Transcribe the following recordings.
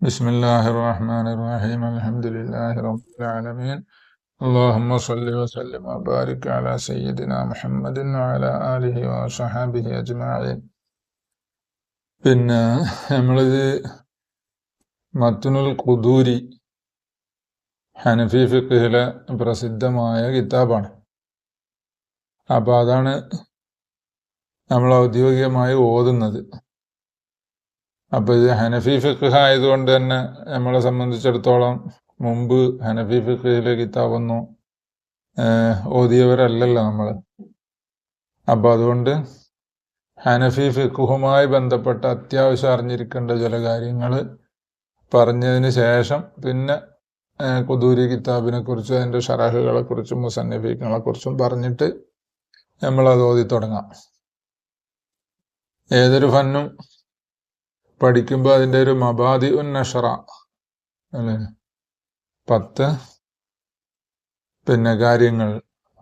بسم الله الرحمن الرحيم الحمد لله رب العالمين اللهم صل وسلم وبارك على سيدنا محمد وعلى آله وصحابه أجمعين പിന്നെ നമ്മളിത് മത്തുനുൽ ഖുദൂരി ഹനഫി ഫിഖിലെ പ്രസിദ്ധമായ കിതാബാണ് അപ്പോൾ അതാണ് നമ്മൾ ഔദ്യോഗികമായി ഓതുന്നത് അപ്പോൾ ഇത് ഹനഫി ഫിഖ് ആയതുകൊണ്ട് തന്നെ നമ്മളെ സംബന്ധിച്ചിടത്തോളം മുമ്പ് ഹനഫി ഫിഖിലെ കിതാബൊന്നും ഓതിയവരല്ലല്ലോ നമ്മൾ അപ്പോൾ അതുകൊണ്ട് ഹനഫി ഫിഖുമായി ബന്ധപ്പെട്ട അത്യാവശ്യം അറിഞ്ഞിരിക്കേണ്ട ചില കാര്യങ്ങൾ പറഞ്ഞതിന് ശേഷം പിന്നെ കുദൂരി കിതാബിനെ കുറിച്ചും അതിന്റെ ഷറഹുകളെ കുറിച്ചും മുസന്നിഫീങ്ങളെ കുറിച്ചും പറഞ്ഞിട്ട് നമ്മളത് ഓതി തുടങ്ങാം ഏതൊരു ഫന്നും പഠിക്കുമ്പോൾ അതിൻ്റെ ഒരു മബാദി ഉൻ നഷറ അല്ലേ പത്ത് പിന്നെ കാര്യങ്ങൾ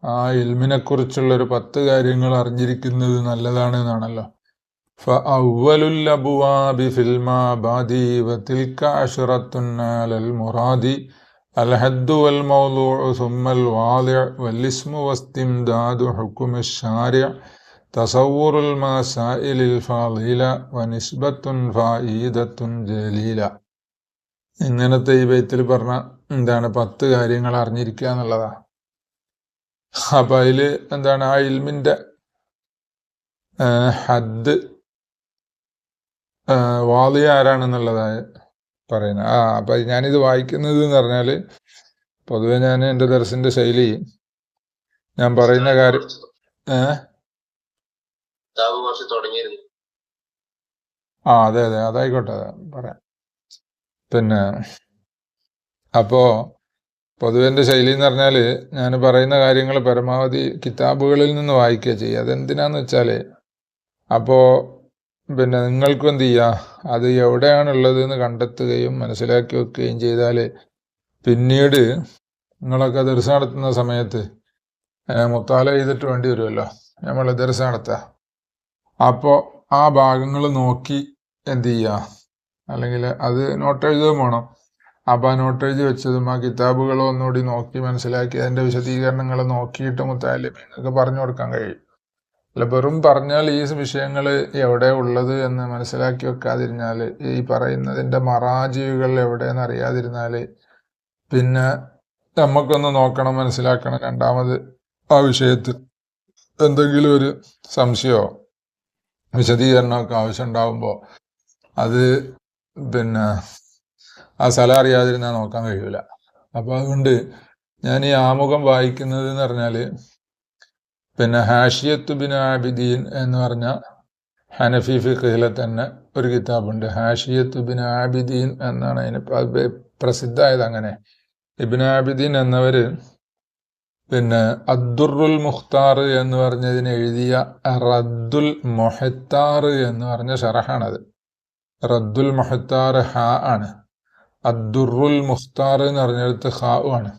ആ ഇൽമിനെ കുറിച്ചുള്ള ഒരു പത്ത് കാര്യങ്ങൾ അറിഞ്ഞിരിക്കുന്നത് നല്ലതാണ് എന്നാണല്ലോ فأول الأبواب في الماباد وتلك عشرة على المراد الحد والموضوع ثم الواضع والاسم واستمداد حكم الشارع തസവൂറുൽ മാ സായിലിൽ ഫാലീല വനിസ്ബത്തുൻ ഫായിദത്തുൻ ജലീല. ഇന്നലത്തെ ഈ ബൈത്തിൽ പറഞ്ഞ എന്താണ് പത്ത് കാര്യങ്ങൾ അറിഞ്ഞിരിക്കുക എന്നുള്ളതാ. അപ്പം അതിൽ എന്താണ് ആ ഇൽമിന്റെ ഹദ് വാളി ആരാണെന്നുള്ളതായ പറയുന്നത്. ആ അപ്പം ഞാനിത് വായിക്കുന്നത് എന്ന് പറഞ്ഞാൽ പൊതുവെ ഞാൻ എന്റെ ദർശന്റെ ശൈലി ഞാൻ പറയുന്ന കാര്യം ഏഹ് കിതാബ് കുറച്ച് തുടങ്ങിയിരുന്നു. ആ അതെ അതെ. അതായിക്കോട്ടെ. അതെ, പറയാം. പിന്നെ അപ്പോ പൊതുവെന്റെ ശൈലി എന്ന് പറഞ്ഞാൽ ഞാൻ പറയുന്ന കാര്യങ്ങൾ പരമാവധി കിതാബുകളിൽ നിന്ന് വായിക്കുക ചെയ്യുക. അതെന്തിനാന്ന് വെച്ചാൽ അപ്പോ പിന്നെ നിങ്ങൾക്കും എന്ത് ചെയ്യുക അത് എവിടെയാണുള്ളത് എന്ന് കണ്ടെത്തുകയും മനസ്സിലാക്കി വെക്കുകയും ചെയ്താൽ പിന്നീട് നിങ്ങളൊക്കെ ദർശനം നടത്തുന്ന സമയത്ത് മുത്താല ചെയ്തിട്ട് വേണ്ടി വരുമല്ലോ നമ്മൾ ദർശനം നടത്തുക അപ്പോൾ ആ ഭാഗങ്ങൾ നോക്കി എന്ത് ചെയ്യുക അല്ലെങ്കിൽ അത് നോട്ട് എഴുതുകയും വേണം. അപ്പം ആ നോട്ട് എഴുതി വെച്ചതും ആ കിതാബുകൾ ഒന്നുകൂടി നോക്കി മനസ്സിലാക്കി അതിന്റെ വിശദീകരണങ്ങൾ നോക്കിയിട്ട് മുത്താലിമീനൊക്കെ പറഞ്ഞു കൊടുക്കാൻ കഴിയും. അല്ല വെറും പറഞ്ഞാൽ ഈ വിഷയങ്ങൾ എവിടെ ഉള്ളത് എന്ന് മനസ്സിലാക്കി വെക്കാതിരുന്നാൽ ഈ പറയുന്നതിന്റെ മറാജീവികൾ എവിടെയെന്ന് അറിയാതിരുന്നാൽ പിന്നെ നമുക്കൊന്ന് നോക്കണം മനസ്സിലാക്കണം രണ്ടാമത് ആ വിഷയത്തിൽ എന്തെങ്കിലും ഒരു സംശയമോ? വിശദീകരണമൊക്കെ ആവശ്യമുണ്ടാകുമ്പോൾ അത് പിന്നെ ആ സ്ഥലം അറിയാതിരുന്നാൽ നോക്കാൻ കഴിയൂല. അപ്പോൾ അതുകൊണ്ട് ഞാൻ ഈ ആമുഖം വായിക്കുന്നത് എന്ന് പറഞ്ഞാൽ പിന്നെ ഹാഷിയത്ത് ബിൻ ആബിദീൻ എന്ന് പറഞ്ഞ ഹനഫി ഫിഖിലെ തന്നെ ഒരു കിതാബുണ്ട്. ഹാഷിയത്ത് ബിൻ ആബിദീൻ എന്നാണ് അതിന് പ്രസിദ്ധമായത് അങ്ങനെ. ഇബിൻ ആബിദീൻ എന്നവര് പിന്നെ അദ്ദുറുൽ മുഖ്താർ എന്ന് പറഞ്ഞതിന് എഴുതിയ റദ്ദുൽ മൊഹത്താർ എന്ന് പറഞ്ഞ ഷറഹാണത്. റദ്ദുൽ മൊഹത്താർ ഹ ആണ്. അദ്ദുറുൽ മുഖ്താർ എന്ന് പറഞ്ഞെടുത്ത് ഹാ ആണ്.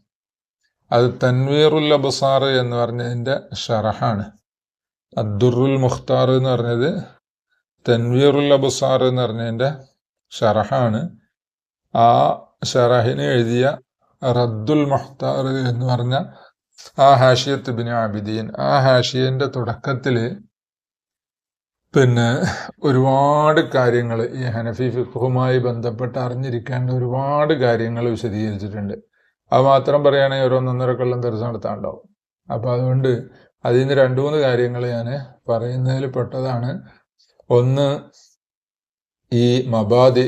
അത് തൻവീറുൽ അബസാർ എന്ന് പറഞ്ഞതിന്റെ ഷറഹാണ്. അദ്ദുറുൽ മുഖ്താർ എന്ന് പറഞ്ഞത് തൻവീറുൽ അബസാർ എന്ന് പറഞ്ഞതിന്റെ ഷറഹാണ്. ആ ഷറഹിന് എഴുതിയ റദ്ദുൽ മുഖ്താർ എന്ന് പറഞ്ഞ ആ ഹാഷിയത്ത് ബിൻ ആബിദീൻ ആ ഹാഷിയന്റെ തുടക്കത്തിൽ പിന്നെ ഒരുപാട് കാര്യങ്ങൾ ഈ ഹനഫി ഫിഖുമായി ബന്ധപ്പെട്ട് അറിഞ്ഞിരിക്കേണ്ട ഒരുപാട് കാര്യങ്ങൾ വിശദീകരിച്ചിട്ടുണ്ട്. അത് മാത്രം പറയുകയാണെങ്കിൽ ഓരോന്നൊന്നര കൊല്ലം ദിവസം നടത്താണ്ടാവും അപ്പൊ അതുകൊണ്ട് അതിൽ നിന്ന് രണ്ടു മൂന്ന് കാര്യങ്ങൾ ഞാൻ പറയുന്നതിൽ പെട്ടതാണ്. ഒന്ന് ഈ മബാദി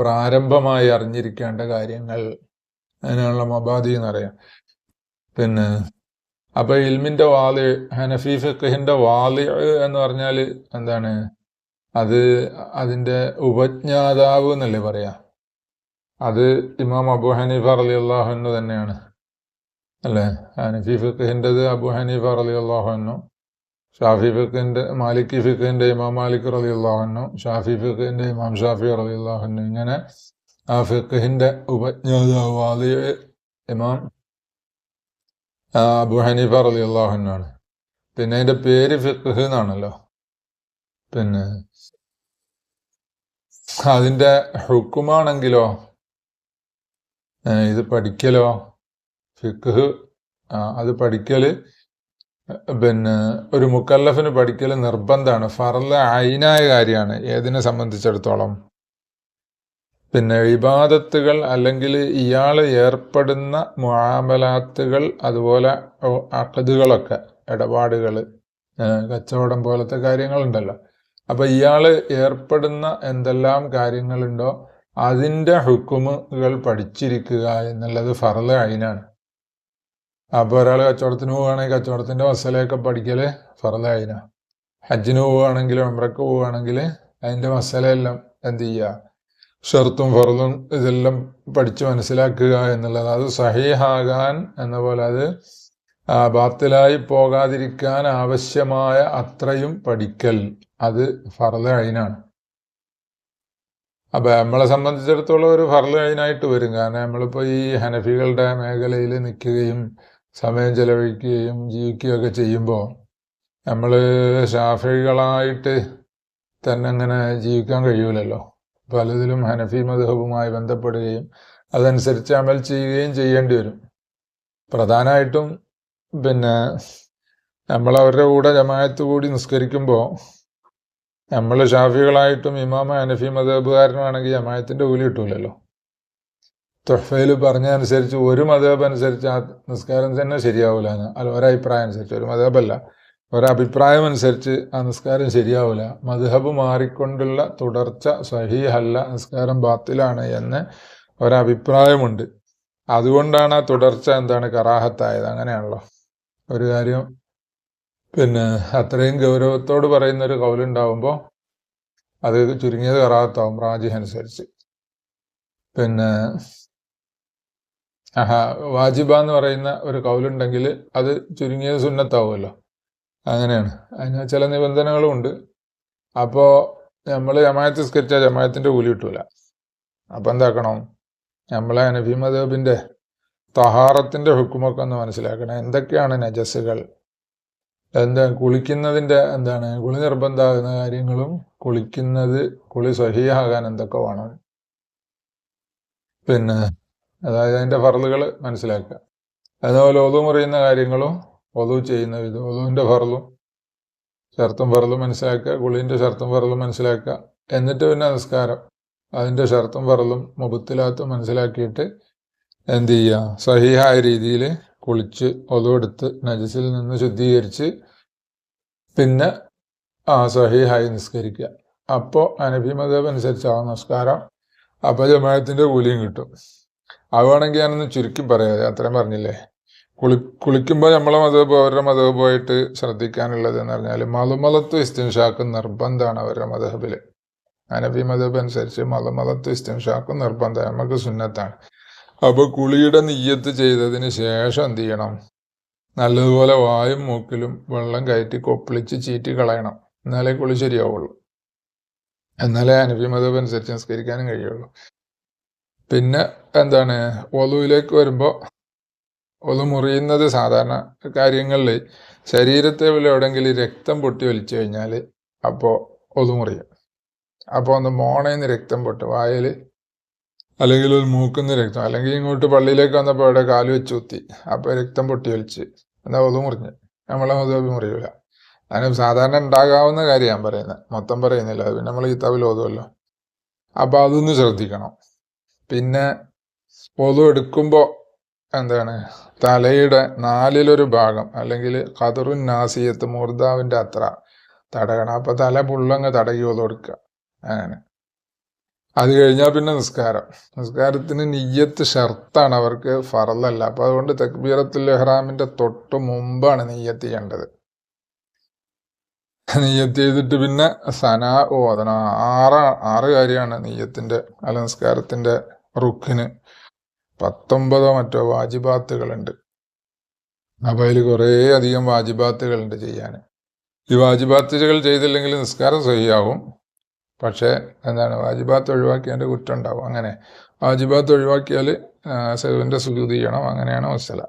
പ്രാരംഭമായി അറിഞ്ഞിരിക്കേണ്ട കാര്യങ്ങൾ. അതിനുള്ള മബാദി എന്നറിയാം. പിന്നെ അപ്പൊ ഇൽമിന്റെ വാൽ ഹനഫി ഫിഖഹിന്റെ വാൽ എന്ന് പറഞ്ഞാൽ എന്താണ്? അത് അതിന്റെ ഉപജ്ഞാതാവ് എന്നല്ലേ പറയാ? അത് ഇമാം അബു ഹനീഫ അറലി അള്ളാഹുന്നു തന്നെയാണ്. അല്ലേ? ഹനഫി ഫിഖഹിന്റെത് അബു ഹനീഫ അറലി അള്ളാഹുന്നു ഷാഫി ഫിഖിന്റെ മാലിക്കി ഫിഖിന്റെ ഇമാം മാലിക് അറലി അള്ളാഹുന്നു ഷാഫി ഫിഖിന്റെ ഇമാം ഷാഫി അറലി അള്ളാഹുന്നു ഇങ്ങനെ ആ ഫിഖിന്റെ ഉപജ്ഞാതാവ് വാലി ഇമാം അബു ഹനീഫ റലി അള്ളാഹുനാണ് പിന്നെ അതിന്റെ പേര് ഫിഖ് എന്നാണല്ലോ. പിന്നെ അതിന്റെ ഹുക്കുമാണെങ്കിലോ ഇത് പഠിക്കലോ ഫിഖ് അത് പഠിക്കൽ പിന്നെ ഒരു മുക്കല്ലഫിന് പഠിക്കൽ നിർബന്ധമാണ് ഫറല അയിനായ കാര്യമാണ്. ഏതിനെ സംബന്ധിച്ചിടത്തോളം. പിന്നെ ഇബാദത്തുകൾ അല്ലെങ്കിൽ ഇയാൾ ഏർപ്പെടുന്ന മുഴാമലാത്തുകൾ അതുപോലെ അക്കതുകളൊക്കെ ഇടപാടുകൾ കച്ചവടം പോലത്തെ കാര്യങ്ങളുണ്ടല്ലോ. അപ്പം ഇയാൾ ഏർപ്പെടുന്ന എന്തെല്ലാം കാര്യങ്ങളുണ്ടോ അതിന്റെ ഹുക്കുമുകൾ പഠിച്ചിരിക്കുക എന്നുള്ളത് ഫറല അയിനാണ്. അപ്പോൾ ഒരാൾ കച്ചവടത്തിന് പോവുകയാണെങ്കിൽ കച്ചവടത്തിന്റെ മസലയൊക്കെ പഠിക്കൽ ഫറല അയിനാണ് ഹജ്ജിന് പോവുകയാണെങ്കിൽ ഉംറക്ക് പോവുകയാണെങ്കിൽ അതിന്റെ മസലയെല്ലാം എന്ത് ചെയ്യുക? ഷർത്തും ഫറലും ഇതെല്ലാം പഠിച്ച് മനസ്സിലാക്കുക എന്നുള്ളത്. അത് സഹീഹാകാൻ എന്ന പോലെ അത് ബാത്തിലായി പോകാതിരിക്കാൻ ആവശ്യമായ അത്രയും പഠിക്കൽ. അത് ഫറുദ് അയിനാണ്. അപ്പൊ നമ്മളെ സംബന്ധിച്ചിടത്തോളം ഒരു ഫറുദ് അയിനായിട്ട് വരും. കാരണം നമ്മളിപ്പോ ഈ ഹനഫികളുടെ മേഖലയിൽ നിൽക്കുകയും സമയം ചെലവഴിക്കുകയും ജീവിക്കുകയൊക്കെ ചെയ്യുമ്പോൾ നമ്മൾ ഷാഫികളായിട്ട് തന്നെ അങ്ങനെ ജീവിക്കാൻ കഴിയൂലല്ലോ. പലതിലും ഹനഫി മധുഹബുമായി ബന്ധപ്പെടുകയും അതനുസരിച്ച് അമൽ ചെയ്യുകയും ചെയ്യേണ്ടി വരും. പ്രധാനമായിട്ടും പിന്നെ നമ്മൾ അവരുടെ കൂടെ ജമായത്ത് കൂടി നിസ്കരിക്കുമ്പോൾ നമ്മൾ ഷാഫികളായിട്ടും ഇമാമ ഹനഫി മധബുകാരനാണെങ്കിൽ ജമായത്തിന്റെ കൂലി കിട്ടൂലല്ലോ. തൊഹഫയിൽ പറഞ്ഞ അനുസരിച്ച് ഒരു മതേബ് അനുസരിച്ച് ആ നിസ്കാരം തന്നെ ശരിയാവില്ല അല്ല ഒരഭിപ്രായം അനുസരിച്ച് ഒരു മതബല്ല ഒരഭിപ്രായം അനുസരിച്ച് ആ നിസ്കാരം ശരിയാവില്ല മധുഹബ് മാറിക്കൊണ്ടുള്ള തുടർച്ച സഹിഹല്ല നിസ്കാരം ബാത്തിലാണ് എന്ന് ഒരഭിപ്രായമുണ്ട്. അതുകൊണ്ടാണ് ആ തുടർച്ച എന്താണ് കറാഹത്തായത്. അങ്ങനെയാണല്ലോ. ഒരു കാര്യം പിന്നെ അത്രയും ഗൗരവത്തോട് പറയുന്ന ഒരു കൗലുണ്ടാവുമ്പോൾ അത് ചുരുങ്ങിയത് കറാഹത്താവും റാജിഹ് അനുസരിച്ച് പിന്നെ ആഹാ വാജിബ എന്ന് പറയുന്ന ഒരു കൗലുണ്ടെങ്കിൽ അത് ചുരുങ്ങിയത് സുന്നത്താവുമല്ലോ. അങ്ങനെയാണ്. അതിന് ചില നിബന്ധനകളും ഉണ്ട്. അപ്പോൾ നമ്മൾ ജമായത്ത് സ്കരിച്ചാൽ ജമായത്തിന്റെ കൂലി കിട്ടൂല. അപ്പം എന്താക്കണം? നമ്മളെ നബി തഹാറത്തിന്റെ ഹുക്കുമൊക്കെ ഒന്ന് മനസ്സിലാക്കണം. എന്തൊക്കെയാണ് നജസ്സുകൾ? എന്താ കുളിക്കുന്നതിന്റെ എന്താണ്? കുളി നിർബന്ധമാകുന്ന കാര്യങ്ങളും കുളിക്കുന്നത് കുളി സഹിയാകാൻ എന്തൊക്കെ വേണം പിന്നെ അതായത് അതിന്റെ ഫറലുകൾ മനസ്സിലാക്കുക. അതുപോലെ ഒതു മുറിയുന്ന കാര്യങ്ങളും ഒതു ചെയ്യുന്ന വിധം ഒതുവിന്റെ ഫറലും ഷർത്തും ഫറലും മനസ്സിലാക്കുക കുളീന്റെ ഷർത്തും ഫറലും മനസ്സിലാക്കുക. എന്നിട്ട് പിന്നെ നമസ്കാരം അതിന്റെ ഷർത്തും ഫറലും മുബത്തിലാത്തും മനസ്സിലാക്കിയിട്ട് എന്ത് ചെയ്യുക? സഹിഹായ രീതിയിൽ കുളിച്ച് ഒതുവെടുത്ത് നജസിൽ നിന്ന് ശുദ്ധീകരിച്ച് പിന്നെ ആ സഹിഹായി നിസ്കരിക്കുക. അപ്പോൾ അനബി മതബ് അനുസരിച്ചാവും നമസ്കാരം അപ്പോൾ ജമായത്തിന്റെ കൂലിയും കിട്ടും. ആവുകയാണെങ്കിൽ ഞാനൊന്ന് ചുരുക്കി പറയാതെ അത്രയും പറഞ്ഞില്ലേ? കുളി കുളിക്കുമ്പോൾ നമ്മളെ മതബ് അവരുടെ മതബ് പോയിട്ട് ശ്രദ്ധിക്കാനുള്ളത് എന്ന് പറഞ്ഞാൽ മലുമലത്വ ഇസ്തിൻഷാക്ക് നിർബന്ധമാണ് അവരുടെ മതഹബിൽ അനബി മതബ് അനുസരിച്ച് മലുമലത്വ ഇസ്തിൻഷാക്ക് നിർബന്ധമാണ്. നമുക്ക് സുന്നത്താണ്. അപ്പോൾ കുളിയുടെ നെയ്യത്ത് ചെയ്തതിന് ശേഷം എന്ത് ചെയ്യണം? നല്ലതുപോലെ വായും മൂക്കിലും വെള്ളം കയറ്റി കൊപ്പിളിച്ച് ചീറ്റ് കളയണം. എന്നാലേ കുളി ശരിയാവുള്ളൂ. എന്നാലേ അനബി മതബ് അനുസരിച്ച് നിസ്കരിക്കാനും കഴിയുള്ളൂ. പിന്നെ എന്താണ്? ഒലുവിലേക്ക് വരുമ്പോൾ ഒലു മുറിയുന്നത് സാധാരണ കാര്യങ്ങളിൽ ശരീരത്തെ എവിടെയെങ്കിലും രക്തം പൊട്ടി ഒലിച്ചു കഴിഞ്ഞാൽ അപ്പോൾ ഒന്ന് മുറിയും. അപ്പോൾ ഒന്ന് മോണയിന്ന് രക്തം പൊട്ട്. വായിൽ അല്ലെങ്കിൽ ഒരു മൂക്കുന്ന രക്തം. അല്ലെങ്കിൽ ഇങ്ങോട്ട് പള്ളിയിലേക്ക് വന്നപ്പോൾ അവിടെ കാൽ വെച്ച് കുത്തി. അപ്പോൾ രക്തം പൊട്ടി ഒലിച്ച് എന്നാൽ ഒതു മുറിഞ്ഞ്. നമ്മളെ മുതൽ മുറിയൂല. അതിന് സാധാരണ ഉണ്ടാകാവുന്ന കാര്യം പറയുന്നത്. മൊത്തം പറയുന്നില്ല. അത് പിന്നെ നമ്മൾ കിതാബിൽ ഓതുമല്ലോ അപ്പോൾ അതൊന്ന് ശ്രദ്ധിക്കണം. പിന്നെ ഒതു എടുക്കുമ്പോൾ എന്താണ്? തലയുടെ നാലിലൊരു ഭാഗം അല്ലെങ്കിൽ ഖദറുൻ നാസിയത്ത് മൂർദാവിന്റെ അത്ര തടയണം അപ്പൊ തല പുള്ളങ്ങ് തടകി ഒതു കൊടുക്കുക അങ്ങനെ. അത് കഴിഞ്ഞാൽ പിന്നെ നിസ്കാരം. നിസ്കാരത്തിന് നെയ്യത്ത് ഷർത്താണ് അവർക്ക് ഫറലല്ല. അപ്പൊ അതുകൊണ്ട് തക്ബീറത്തുൽ ഇഹ്റാമിന്റെ തൊട്ട് മുമ്പാണ് നെയ്യത്ത് ചെയ്യേണ്ടത്. നെയ്യത്ത് ചെയ്തിട്ട് പിന്നെ സനാ ഓതണം ആറ് ആറ് കാര്യമാണ് നെയ്യത്തിന്റെ അല്ല നിസ്കാരത്തിന്റെ റുക്കിന്. പത്തൊമ്പതോ മറ്റോ വാജിബാത്തുകളുണ്ട്. അപ്പോൾ അതിൽ കുറേ അധികം വാജിബാത്തുകളുണ്ട് ചെയ്യാൻ. ഈ വാജിബാത്തുകൾ ചെയ്തില്ലെങ്കിൽ നിസ്കാരം സഹിയാവും. പക്ഷേ എന്താണ്? വാജിബാത്ത് ഒഴിവാക്കിയതിന്റെ കുറ്റം ഉണ്ടാവും അങ്ങനെ വാജിബാത്ത് ഒഴിവാക്കിയാൽ സെഹുവിന്റെ സുജൂതി ചെയ്യണം. അങ്ങനെയാണ് മസല.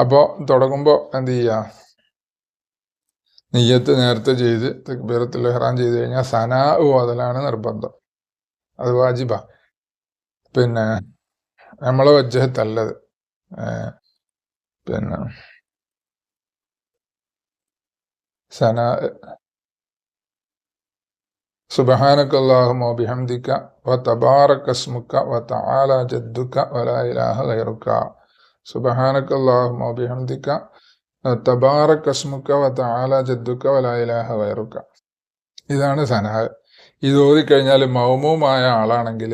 അപ്പോൾ തുടങ്ങുമ്പോൾ എന്ത് ചെയ്യുക? നെയ്യത്ത് നേരത്തെ ചെയ്ത് തക്ബീറത്തുൽ ഹെറാൻ ചെയ്ത് കഴിഞ്ഞാൽ സനാ ഓതലാണ് നിർബന്ധം. അത് വാജിബ. പിന്നെ നമ്മളെ വജ്ജഹത്തല്ലത് പിന്നെ. സന സുബഹാനക്ക അള്ളാഹുമോ ബിഹംദിക്ക വ തബാറക്കസ്മുക്ക വ തആല ജദ്ദുക്ക വലാ ഇലാഹ ഗൈറുക്ക. സുബഹാനക്ക അള്ളാഹുമോ ബിഹംദിക്ക തബാറക്കസ്മുക്ക വ തആല ജദ്ദുക്ക വലാ ഇലാഹ ഗൈറുക്ക. ഇതാണ് സന. ഇത് ഓതിക്കഴിഞ്ഞാൽ മൗമവുമായ ആളാണെങ്കിൽ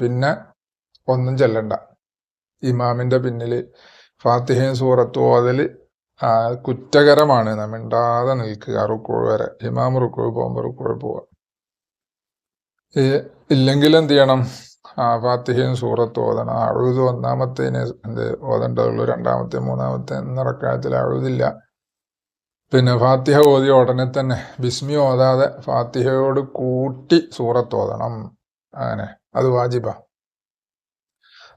പിന്നെ ഒന്നും ചെല്ലണ്ട. ഇമാമിന്റെ പിന്നിൽ ഫാത്തിഹയും സൂറത്തും ഓതൽ കുറ്റകരമാണ്. മിണ്ടാതെ നിൽക്കുക റുക്കോഴ് വരെ. ഇമാം റുക്കോഴ് പോകുമ്പോൾ റുക്കോഴ് പോവുക ഇല്ലെങ്കിൽ എന്ത് ചെയ്യണം? ഫാത്തിഹയും സൂറത്ത് ഓതണം. അഴുത് ഒന്നാമത്തേന് എന്ത് ഓതേണ്ടതുള്ളൂ. രണ്ടാമത്തെ മൂന്നാമത്തെ നിറക്കാലത്തിൽ അഴുതില്ല. പിന്നെ ഫാത്തിഹ ഓതിയ ഉടനെ തന്നെ ബിസ്മി ഓതാതെ ഫാത്തിഹയോട് കൂട്ടി സൂറത്ത് ഓതണം. അങ്ങനെ. അത് വാജിബ.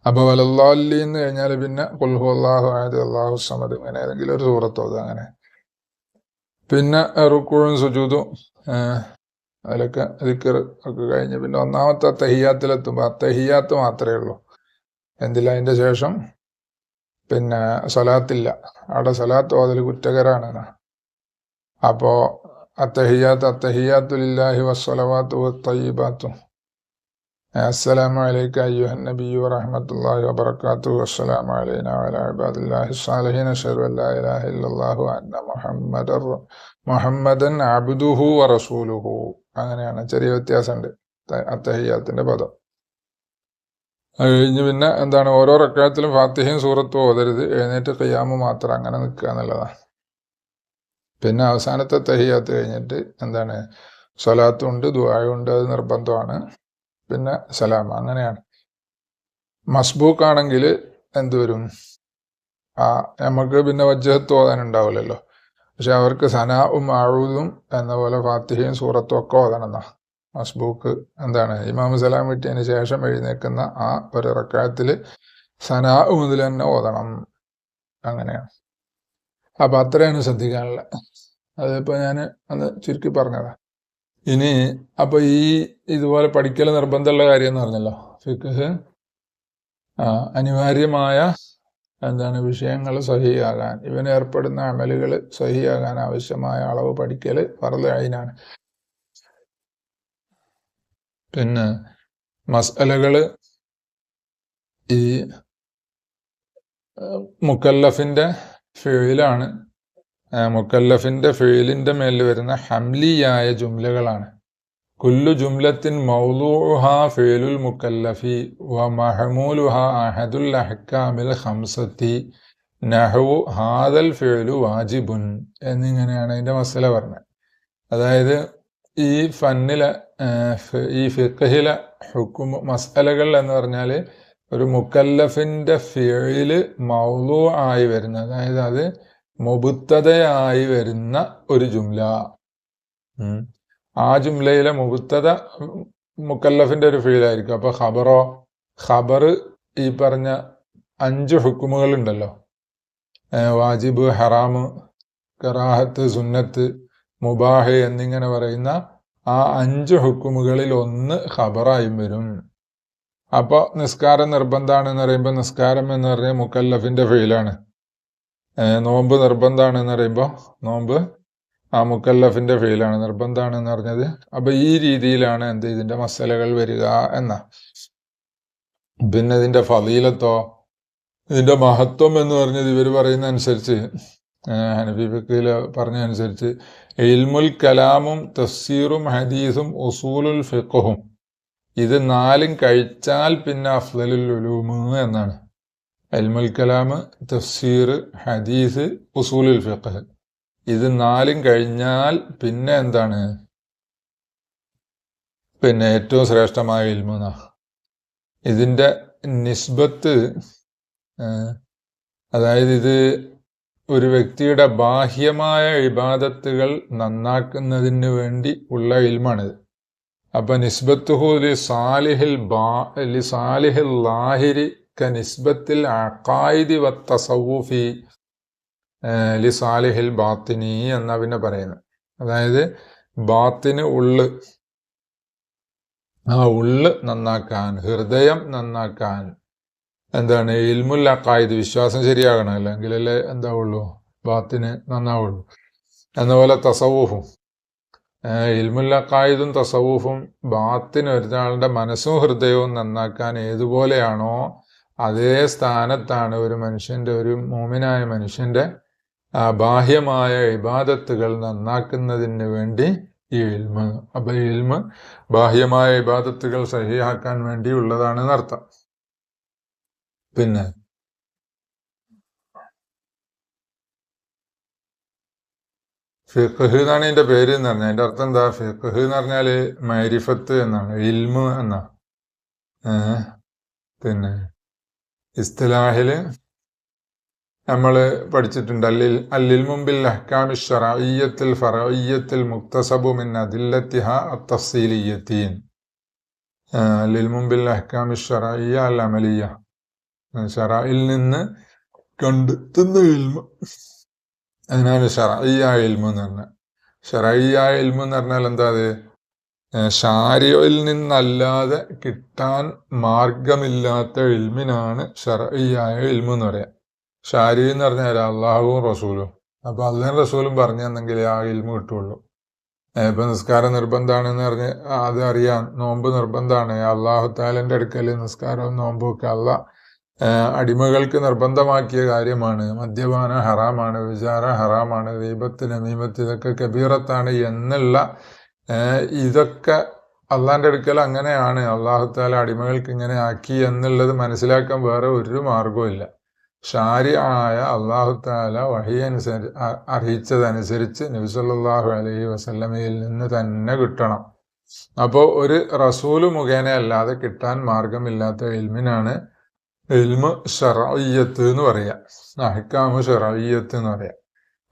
അപ്പൊ വലല്ലാല്ലി എന്ന് കഴിഞ്ഞാൽ പിന്നെ കുൽഹു അള്ളാഹു ആയത് അള്ളാഹു സമദ് അങ്ങനെ ഏതെങ്കിലും ഒരു സൂറത്ത് അത് അങ്ങനെ. പിന്നെ റുക്കുഴും സുജൂതും അതിലൊക്കെ ദിക്കർ ഒക്കെ കഴിഞ്ഞ് പിന്നെ ഒന്നാമത്തെ തഹിയാത്തിലെത്തുമ്പോൾ തഹിയാത്ത് മാത്രമേ ഉള്ളൂ. എന്തില്ല അതിന്റെ ശേഷം? പിന്നെ സലാത്തില്ല. അവിടെ സലാത്ത് അതിൽ കുറ്റകരാണ് അപ്പോൾ അപ്പോ അത്തഹിയാത്ത് അത്തഹിയാത്തുലില്ലാഹി വസ്സലവാത്തു വത്തയ്യിബാത്തു السلام عليك أيها النبي ورحمة الله وبركاته والسلام علينا وعلى عباد الله الصالحين أشهد أن لا إله إلا الله وأن محمد محمدا عبده ورسوله അങ്ങനെയാണ് ചെറിയ വ്യത്യാസമുണ്ട് ത- അത്തഹിയാത്തിന്റെ പദം അത് കഴിഞ്ഞ് പിന്നെ എന്താണ് ഓരോ റക്കായത്തിലും ഫാത്തിഹയും സൂറത്തും ഓതരുത് എഴുന്നേറ്റ് ഖിയാമ് മാത്രം അങ്ങനെ നിൽക്കുക എന്നുള്ളതാണ് പിന്നെ അവസാനത്തെ തഹിയാത്ത് കഴിഞ്ഞിട്ട് എന്താണ് സ്വലാത്തും ഉണ്ട് ദുആയും ഉണ്ട് അത് നിർബന്ധമാണ് പിന്നെ സലാം അങ്ങനെയാണ്. മസ്ബൂക്ക് ആണെങ്കിൽ എന്ത് വരും? ആ നമുക്ക് പിന്നെ വജ്ജഹത്ത് ഓതാനുണ്ടാവില്ലല്ലോ. പക്ഷെ അവർക്ക് സനാവും ആഴൂതും എന്ന പോലെ ഫാത്തിഹയും സൂറത്തും ഒക്കെ ഓതണമെന്നാ. മസ്ബൂക്ക് എന്താണ്? ഇമാം സലാം കിട്ടിയതിന് ശേഷം എഴുന്നേക്കുന്ന ആ ഒരു റക്കായത്തിൽ സനാ മുതൽ തന്നെ ഓതണം. അങ്ങനെയാണ്. അപ്പൊ അത്രയാണ് ശ്രദ്ധിക്കാനുള്ളത്. അതിപ്പോ ഞാൻ അന്ന് ചുരുക്കി പറഞ്ഞതാ. ഇനി അപ്പൊ ഈ ഇതുപോലെ പഠിക്കൽ നിർബന്ധമുള്ള കാര്യം എന്ന് പറഞ്ഞല്ലോ. ഫിഖ് അനിവാര്യമായ എന്താണ് വിഷയങ്ങൾ സഹിയാകാൻ ഇവന് ഏർപ്പെടുന്ന അമലുകൾ സഹിയാകാൻ ആവശ്യമായ അളവ് പഠിക്കൽ അതിനാണ് പിന്നെ മസലകൾ ഈ മുക്കല്ലഫിന്റെ ഫീലാണ് മുക്കല്ലഫിന്റെ ഫെയിലിന്റെ മേലിൽ വരുന്ന ഹംലിയായ ജുംലകളാണ്. കുല്ലു ജുംലത്തിൻ മൗലൂഹ ഫെയിലുൽ മുക്കല്ലഫി വ മഹമൂലുഹ അഹദുൽ അഹ്കാമിൽ ഹംസത്തി നഹവു ഹാദൽ ഫെയിലു വാജിബുൻ എന്നിങ്ങനെയാണ് അതിന്റെ മസല പറഞ്ഞത്. അതായത് ഈ ഫന്നിലെ ഈ ഫിഖഹിലെ ഹുക്കും മസലകൾ എന്ന് പറഞ്ഞാൽ ഒരു മുക്കല്ലഫിന്റെ ഫെയിൽ മൗലൂ ആയി വരുന്നത്. അതായത് അത് മുബുത്തതയായി വരുന്ന ഒരു ജുംല. ആ ജുംലയിലെ മുബുത്തത മുക്കല്ലഫിന്റെ ഒരു ഫീലായിരിക്കും. അപ്പൊ ഖബറോ ഖബർ ഈ പറഞ്ഞ അഞ്ച് ഹുക്കുമുകൾ ഉണ്ടല്ലോ വാജിബ് ഹറാമ് കറാഹത്ത് സുന്നത്ത് മുബാഹ് എന്നിങ്ങനെ പറയുന്ന ആ അഞ്ച് ഹുക്കുമുകളിൽ ഒന്ന് ഖബറായും വരും. അപ്പോൾ നിസ്കാരം നിർബന്ധമാണെന്ന് പറയുമ്പോൾ നിസ്കാരം എന്ന് പറഞ്ഞാൽ മുക്കല്ലഫിന്റെ ഫെയിലാണ് നോമ്പ് നിർബന്ധമാണ് എന്ന് പറയുമ്പോൾ നോമ്പ് ആ മുക്കല്ലഫിന്റെ ഫെയിലാണ് നിർബന്ധമാണ് എന്ന് പറഞ്ഞത്. അപ്പൊ ഈ രീതിയിലാണ് എന്ത് ഇതിന്റെ മസലകൾ വരിക എന്ന. പിന്നെ ഇതിന്റെ ഫലീലത്തോ ഇതിന്റെ മഹത്വം എന്ന് പറഞ്ഞത് ഇവർ പറയുന്ന അനുസരിച്ച് ഹനഫി ഫിക്കിൽ പറഞ്ഞ അനുസരിച്ച് ഇൽമുൽ കലാമും തഫ്സീറും ഹദീസും ഉസൂലുൽ ഫിഖും ഇത് നാലും കഴിച്ചാൽ പിന്നെ അഫ്ലലുൽ ഉലൂമ് എന്നാണ്. ഇൽമുൽ കലാം തഫ്സീർ ഹദീസ് ഉസൂലുൽ ഫിഖ്. ഇത് നാലും കഴിഞ്ഞാൽ പിന്നെ എന്താണ്? പിന്നെ ഏറ്റവും ശ്രേഷ്ഠമായ ഇൽമുന ഇതിന്റെ നിസ്ബത്ത് അതായത് ഇത് ഒരു വ്യക്തിയുടെ ബാഹ്യമായ ഇബാദത്തുകൾ നന്നാക്കുന്നതിന് വേണ്ടി ഉള്ള ഇൽമാണിത് അപ്പൊ നിസ്ബത്തുഹു ലി സാലിഹിൽ ബാ ലി സാലിഹിൽ ലാഹിരി ക നിസ്ബത്തിൽ വത്തസൗഫി ലിസാലിഹിൽ ബാത്തിനി എന്നാ പിന്നെ പറയുന്നത് അതായത് ബാത്തിന് ഉള്ള് ആ ഉള്ള് നന്നാക്കാൻ ഹൃദയം നന്നാക്കാൻ എന്താണ് ഇൽമുൽ അക്കായത് വിശ്വാസം ശരിയാകണം. അല്ലെങ്കിലല്ലേ എന്താവുള്ളൂ? ബാത്തിന് നന്നാവുള്ളൂ. എന്നപോലെ തസവൂഫും ഇൽമുൽ അക്കായതും തസവൂഫും ബാത്തിന് ഒരാളുടെ മനസ്സും ഹൃദയവും നന്നാക്കാൻ ഏതുപോലെയാണോ അതേ സ്ഥാനത്താണ് ഒരു മനുഷ്യന്റെ ഒരു മോമിനായ മനുഷ്യന്റെ ബാഹ്യമായ ഇബാദത്തുകൾ നന്നാക്കുന്നതിന് വേണ്ടി ഈ ഇൽമ്. അപ്പൊ ഈ ഇൽമ് ബാഹ്യമായ ഇബാദത്തുകൾ സഹിയാക്കാൻ വേണ്ടി ഉള്ളതാണ് അർത്ഥം. പിന്നെ ഫിഖ് എന്നാണ് പേര് എന്ന് പറഞ്ഞാൽ അതിന്റെ അർത്ഥം എന്താ? ഫിഖ് എന്ന് പറഞ്ഞാൽ മൈരിഫത്ത് എന്നാണ് ഇൽമ് എന്നാ ഏഹ്? പിന്നെ ഇസ്തിലാഹിൽ നമ്മൾ പഠിച്ചിട്ടുണ്ട്. അല്ലിൽ അല്ലിൽ മുമ്പിൽ അഹ്കാമി ഷറയ്യത്തിൽ ഫറയ്യത്തിൽ മുക്തസബു മിൻ അതില്ലത്തിഹ അത്തഫ്സീലിയത്തീൻ അല്ലിൽ മുമ്പിൽ അഹ്കാമി ഷറയ്യ അൽ അമലിയ ഷറയിൽ നിന്ന് കണ്ടെത്തുന്ന ഇൽമ. അതിനാണ് ഷറയ്യ ഇൽമ എന്ന് പറഞ്ഞത് ഷറയ്യ ഇൽമ എന്ന് പറഞ്ഞാൽ എന്താ അത്? ഷാരിയിൽ നിന്നല്ലാതെ കിട്ടാൻ മാർഗമില്ലാത്ത ഇൽമിനാണ് ഷറിയായ ഇൽമ എന്ന് പറയാം. ഷാരി എന്ന് പറഞ്ഞാൽ അള്ളാഹുവും റസൂലും. അപ്പൊ അള്ളാഹും റസൂലും പറഞ്ഞു തന്നെങ്കിൽ ആ ഇൽമ കിട്ടുള്ളൂ. ഇപ്പൊ നിസ്കാരം നിർബന്ധമാണെന്ന് പറഞ്ഞ് അത് അറിയാം നോമ്പ് നിർബന്ധമാണ് അള്ളാഹു താലന്റെ അടുക്കൽ നിസ്കാരവും നോമ്പും ഒക്കെ അല്ല അടിമകൾക്ക് നിർബന്ധമാക്കിയ കാര്യമാണ്. മദ്യപാനം ഹറാമാണ് വിചാര ഹറാമാണ് ദീപത്തിന് നിയമത്തിനൊക്കെ കബീറത്താണ് എന്നുള്ള ഇതൊക്കെ അള്ളാന്റെ അടുക്കൽ അങ്ങനെയാണ്. അള്ളാഹു താല അടിമകൾക്ക് ഇങ്ങനെ ആക്കി എന്നുള്ളത് മനസ്സിലാക്കാൻ വേറെ ഒരു മാർഗവും ഇല്ല. ഷാരി ആയ അള്ളാഹു താല വഹി അനുസരി അറിയിച്ചതനുസരിച്ച് നബിസല്ലാഹു അലൈഹി വസല്ലമയിൽ നിന്ന് തന്നെ കിട്ടണം. അപ്പോൾ ഒരു റസൂൽ മുഖേന അല്ലാതെ കിട്ടാൻ മാർഗമില്ലാത്ത ഇൽമിനാണ് ഇൽമു ഷറയ്യത്ത് എന്ന് പറയാ. അഹ്കാമു ഷറയ്യത്ത് എന്ന് പറയാം.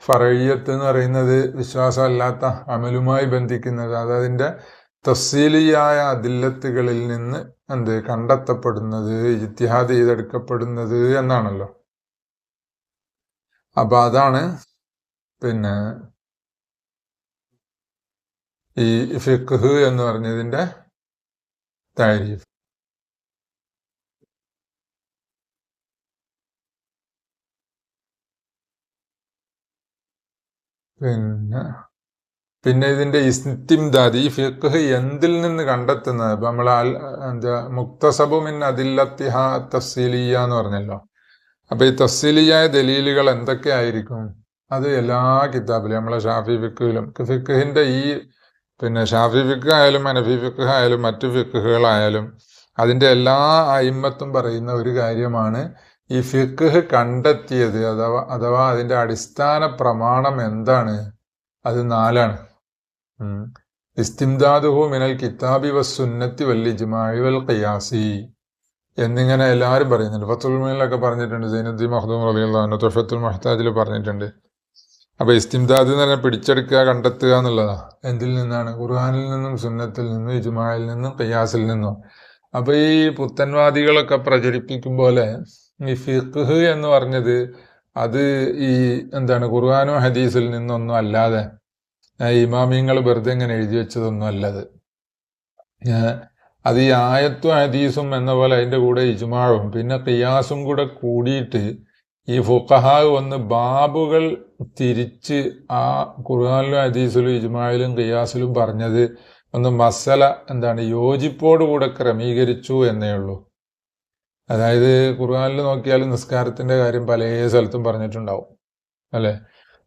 ഫറയ്യത്ത് എന്ന് പറയുന്നത് വിശ്വാസമല്ലാത്ത അമലുമായി ബന്ധിക്കുന്നത് അത് അതിന്റെ തഫ്സീലിയായ അതില്ലത്തുകളിൽ നിന്ന് എന്ത് കണ്ടെത്തപ്പെടുന്നത് ഇത്തിഹാദ് ചെയ്തെടുക്കപ്പെടുന്നത് എന്നാണല്ലോ. അപ്പൊ അതാണ് പിന്നെ ഈ ഫിഖ് എന്ന് പറഞ്ഞതിന്റെ താരീഫ്. പിന്നെ പിന്നെ ഇതിന്റെ ഇസ്തിംദാദ് ഈ ഫിഖ് എന്തിൽ നിന്ന് കണ്ടെത്തുന്നത്? ഇപ്പൊ നമ്മൾ എന്താ മുക്തസബുമിൻ അതില്ലത്തിഹ തഫ്സീലിയ എന്ന് പറഞ്ഞല്ലോ. അപ്പൊ ഈ തഫ്സീലിയായ ദലീലുകൾ എന്തൊക്കെ ആയിരിക്കും അത് എല്ലാ കിതാബിലും നമ്മളെ ഷാഫി ഫിഖിലും. ഫിഖിന്റെ ഈ പിന്നെ ഷാഫി ഫിഖ് ആയാലും അനഫി ഫിഖ് ആയാലും മറ്റു ഫിഖുകളായാലും അതിന്റെ എല്ലാ അയിമത്തും പറയുന്ന ഒരു കാര്യമാണ് ഈ ഫിഖ് കണ്ടെത്തിയത് അഥവാ അഥവാ അതിന്റെ അടിസ്ഥാന പ്രമാണം എന്താണ്? അത് നാലാണ്. ഇസ്തിംദാദുഹു മിനൽ കിതാബി വസുന്നത്തി വൽ ഇജ്മാഇ വൽ ഖിയാസി. എന്നിങ്ങനെ എല്ലാവരും പറയുന്നുണ്ട്. ഫത്തുൽ മീനിലൊക്കെ പറഞ്ഞിട്ടുണ്ട്. സൈനുദ്ദീൻ മഹദൂം റളിയല്ലാഹു തുഫത്തുൽ മഹ്താജിൽ പറഞ്ഞിട്ടുണ്ട്. അപ്പൊ ഇസ്തിംദാദ് എന്ന് പറഞ്ഞാൽ പിടിച്ചെടുക്കുക കണ്ടെത്തുക എന്നുള്ളതാ. എന്തിൽ നിന്നാണ്? ഖുർഹാനിൽ നിന്നും സുന്നത്തിൽ നിന്നും ഇജ്മായിൽ നിന്നും ഖിയാസിൽ നിന്നും. അപ്പൊ ഈ പുത്തൻവാദികളൊക്കെ പ്രചരിപ്പിക്കും പോലെ ഈ ഫിഖ് എന്ന് പറഞ്ഞത് അത് ഈ എന്താണ് ഖുർആാനോ ഹദീസിൽ നിന്നൊന്നും അല്ലാതെ ഇമാമിങ്ങൾ വെറുതെ ഇങ്ങനെ എഴുതി വെച്ചതൊന്നും അല്ലത്. അത് ഈ ആയത്തും ഹദീസും എന്ന പോലെ അതിന്റെ കൂടെ ഇജ്മാഴും പിന്നെ ഖിയാസും കൂടെ കൂടിയിട്ട് ഈ ഫുഖഹാവ് വന്ന് ബാബുകൾ തിരിച്ച് ആ ഖുർആാനിലും ഹദീസിലും ഇജ്മായിലും ഖിയാസിലും പറഞ്ഞത് ഒന്ന് മസല എന്താണ് യോജിപ്പോടുകൂടെ ക്രമീകരിച്ചു എന്നേ ഉള്ളൂ. അതായത് ഖുർആാനിൽ നോക്കിയാൽ നിസ്കാരത്തിന്റെ കാര്യം പല സ്ഥലത്തും പറഞ്ഞിട്ടുണ്ടാവും അല്ലേ?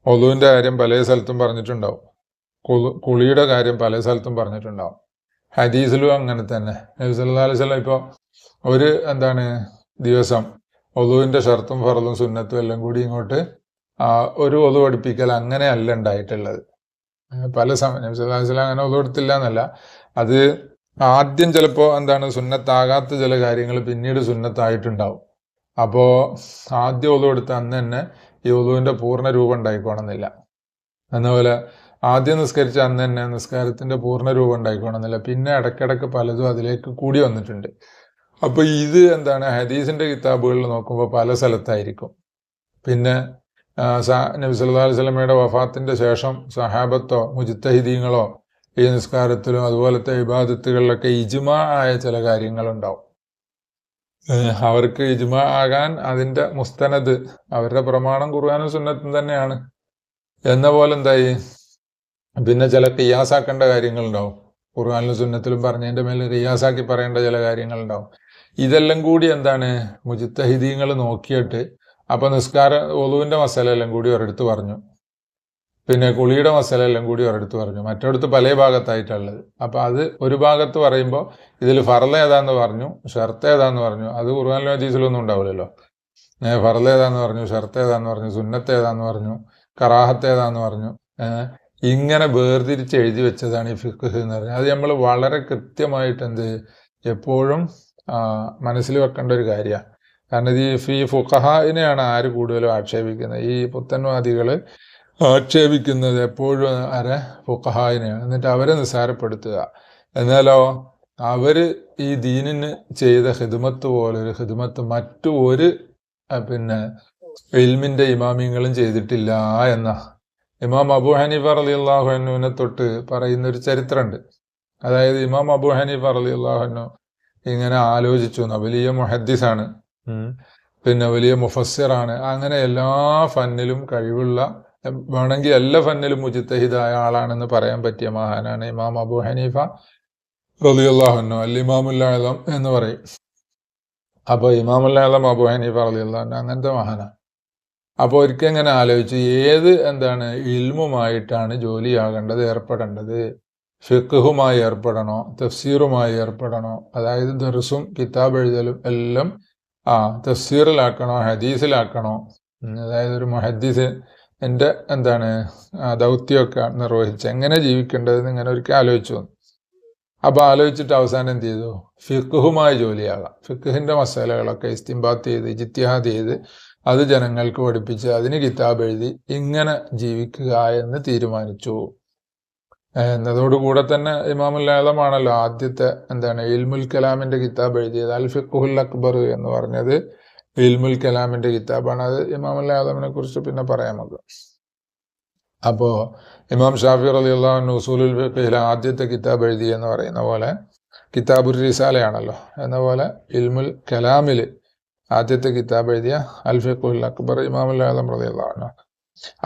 ഒതുവിന്റെ കാര്യം പല സ്ഥലത്തും പറഞ്ഞിട്ടുണ്ടാവും കുളു- കുളിയുടെ കാര്യം പല സ്ഥലത്തും പറഞ്ഞിട്ടുണ്ടാവും. ഹദീസിലും അങ്ങനെ തന്നെ. നബി സല്ലല്ലാഹു അലൈഹി വസല്ലം ഇപ്പോൾ ഒരു എന്താണ് ദിവസം ഒതുവിന്റെ ഷർത്തും ഫറലും സുന്നത്തും എല്ലാം കൂടി ഇങ്ങോട്ട് ഒരു ഒതു പഠിപ്പിക്കൽ അങ്ങനെയല്ല ഉണ്ടായിട്ടുള്ളത്. പല സമയം നബി സല്ലല്ലാഹു അലൈഹി അങ്ങനെ ഒതു എടുത്തില്ല എന്നല്ല. അത് ആദ്യം ചിലപ്പോൾ എന്താണ് സുന്നത്താകാത്ത ചില കാര്യങ്ങൾ പിന്നീട് സുന്നത്തായിട്ടുണ്ടാവും. അപ്പോൾ ആദ്യം ഒതു എടുത്ത അന്ന് തന്നെ ഈ ഒതുവിന്റെ പൂർണ രൂപം ഉണ്ടായിക്കോണമെന്നില്ല. എന്നപോലെ ആദ്യം നിസ്കരിച്ച അന്ന് തന്നെ നിസ്കാരത്തിന്റെ പൂർണ രൂപം ഉണ്ടായിക്കോണമെന്നില്ല. പിന്നെ ഇടയ്ക്കിടയ്ക്ക് പലതും അതിലേക്ക് കൂടി വന്നിട്ടുണ്ട്. അപ്പോൾ ഇത് എന്താണ് ഹദീസിന്റെ കിതാബുകളിൽ നോക്കുമ്പോൾ പല സ്ഥലത്തായിരിക്കും. പിന്നെ നബി സല്ലല്ലാഹു അലൈഹി വസല്ലമയുടെ വഫാത്തിന്റെ ശേഷം സഹാബത്തോ മുജിത്തഹിദീങ്ങളോ ഈ നിസ്കാരത്തിലും അതുപോലത്തെ വിവാദത്തുകളിലൊക്കെ ഇജുമ ആയ ചില കാര്യങ്ങളുണ്ടാവും. അവർക്ക് ഇജുമ ആകാൻ അതിന്റെ മുസ്തനദ് അവരുടെ പ്രമാണം കുറുവാനും സുന്നത്തും തന്നെയാണ്. എന്ന പോലെ എന്തായി? പിന്നെ ചില റിയാസാക്കേണ്ട കാര്യങ്ങളുണ്ടാവും. ഖുർആാനിലും സുന്നത്തിലും പറഞ്ഞതിന്റെ മേലെ റിയാസാക്കി പറയേണ്ട ചില കാര്യങ്ങളുണ്ടാവും. ഇതെല്ലാം കൂടി എന്താണ്? മുജിത്തഹിദീങ്ങൾ നോക്കിയിട്ട് അപ്പൊ നിസ്കാര ഒലുവിന്റെ മസാല എല്ലാം കൂടി ഒരിടത്ത് പറഞ്ഞു. പിന്നെ കുളിയുടെ മസാല എല്ലാം കൂടി ഒരിടത്ത് പറഞ്ഞു. മറ്റൊരിടത്ത് പല ഭാഗത്തായിട്ടുള്ളത് അപ്പൊ അത് ഒരു ഭാഗത്ത് പറയുമ്പോൾ ഇതിൽ ഫറല ഏതാന്ന് പറഞ്ഞു ഷർത്ത് ഏതാന്ന് പറഞ്ഞു. അത് ഖുർആാനിലും ഹദീസിലൊന്നും ഉണ്ടാവില്ലല്ലോ. ഫറല ഏതാന്ന് പറഞ്ഞു ഷർത്ത് ഏതാന്ന് പറഞ്ഞു സുന്നത്ത് ഏതാന്ന് പറഞ്ഞു കറാഹത്ത് ഏതാന്ന് പറഞ്ഞു. ഇങ്ങനെ വേർതിരിച്ച് എഴുതി വെച്ചതാണ് ഈ ഫിഖ് എന്ന് പറഞ്ഞാൽ. അത് നമ്മൾ വളരെ കൃത്യമായിട്ട് എന്ത് എപ്പോഴും മനസ്സിൽ വെക്കേണ്ട ഒരു കാര്യമാണ് കാരണം ഇത് ഈ ഫി ഫുഖഹായിനെയാണ് ആര് കൂടുതലും ആക്ഷേപിക്കുന്നത്. ഈ പുത്തൻവാദികൾ ആക്ഷേപിക്കുന്നത് എപ്പോഴും ആരെ? ഫുഖഹായിനെയാണ് എന്നിട്ട് അവരെ നിസ്സാരപ്പെടുത്തുക. എന്നാലോ അവർ ഈ ദീനിന് ചെയ്ത ഹിദമത്ത് പോലെ ഒരു ഹിദമത്ത് മറ്റു ഒരു പിന്നെ ഇൽമിന്റെ ഇമാമിങ്ങളും ചെയ്തിട്ടില്ല എന്ന. ഇമാം അബു ഹനീഫ അലി അള്ളാഹുനുവിനെ തൊട്ട് പറയുന്ന ഒരു ചരിത്രമുണ്ട് അതായത് ഇമാം അബു ഹനീഫ അലി അള്ളാഹുനു ഇങ്ങനെ ആലോചിച്ചു. വലിയ മുഹദ്ദിസാണ്. പിന്നെ വലിയ മുഫസ്സിറാണ്. അങ്ങനെ എല്ലാ ഫന്നിലും കഴിവുള്ള വേണമെങ്കിൽ എല്ലാ ഫന്നിലും മുജിത്തഹിദായ ആളാണെന്ന് പറയാൻ പറ്റിയ മഹാനാണ് ഇമാം അബു ഹനീഫ റലിയുല്ലാഹുനു അൽ ഇമാമുല്ലാളം എന്ന് പറയും. അപ്പൊ ഇമാമുല്ലാളം അബു ഹനീഫ റലിയുല്ലാഹു അങ്ങനത്തെ മഹാനാണ് അപ്പോൾ ഒരിക്കൽ ഇങ്ങനെ ആലോചിച്ചു ഏത് എന്താണ് ഇൽമുമായിട്ടാണ് ജോലിയാകേണ്ടത് ഏർപ്പെടേണ്ടത്? ഫിഖുമായി ഏർപ്പെടണോ? തഫ്സീറുമായി ഏർപ്പെടണോ? അതായത് ദർസും കിതാബ് എഴുതലും എല്ലാം ആ തഫ്സീറിലാക്കണോ ഹദീസിലാക്കണോ? അതായത് ഒരു മുഹദ്ദീസ് എന്റെ എന്താണ് ദൗത്യമൊക്കെ നിർവഹിച്ച് എങ്ങനെ ജീവിക്കേണ്ടതെന്ന് ഇങ്ങനെ ഒരിക്കൽ ആലോചിച്ചു വന്നു. അപ്പോൾ ആലോചിച്ചിട്ട് അവസാനം എന്ത് ചെയ്തു? ഫിഖുമായി ജോലിയാകാം. ഫിഖുഹിന്റെ മസാലകളൊക്കെ ഇസ്തിംബാത്ത് ചെയ്ത് ജിത്യാദ് ചെയ്ത് അത് ജനങ്ങൾക്ക് പഠിപ്പിച്ച് അതിന് കിതാബ് എഴുതി ഇങ്ങനെ ജീവിക്കുക എന്ന് തീരുമാനിച്ചു. എന്നതോടുകൂടെ തന്നെ ഇമാമുല്ലാലമാണല്ലോ ആദ്യത്തെ എന്താണ് ഇൽമുൽ കലാമിന്റെ കിതാബ് എഴുതിയത് അൽ അക്ബർ എന്ന് പറഞ്ഞത്. ഇൽമുൽ കലാമിന്റെ കിതാബാണ്. അത് ഇമാം അല്ല ആദമിനെ കുറിച്ച് പിന്നെ പറയാം നമുക്ക്. അപ്പോ ഇമാം ഷാഫി അലി അള്ളാഹു ഉസൂലുൽ ഫിഖിലെ ആദ്യത്തെ കിതാബ് എഴുതി എന്ന് പറയുന്ന പോലെ കിതാബുർ റിസാലയാണല്ലോ. എന്ന പോലെ ഇൽമുൽ കലാമിൽ ആദ്യത്തെ കിതാബ് എഴുതിയ അൽ ഫിഖുൽ ഇമാം അല്ല ആദം അലി അള്ളാഹു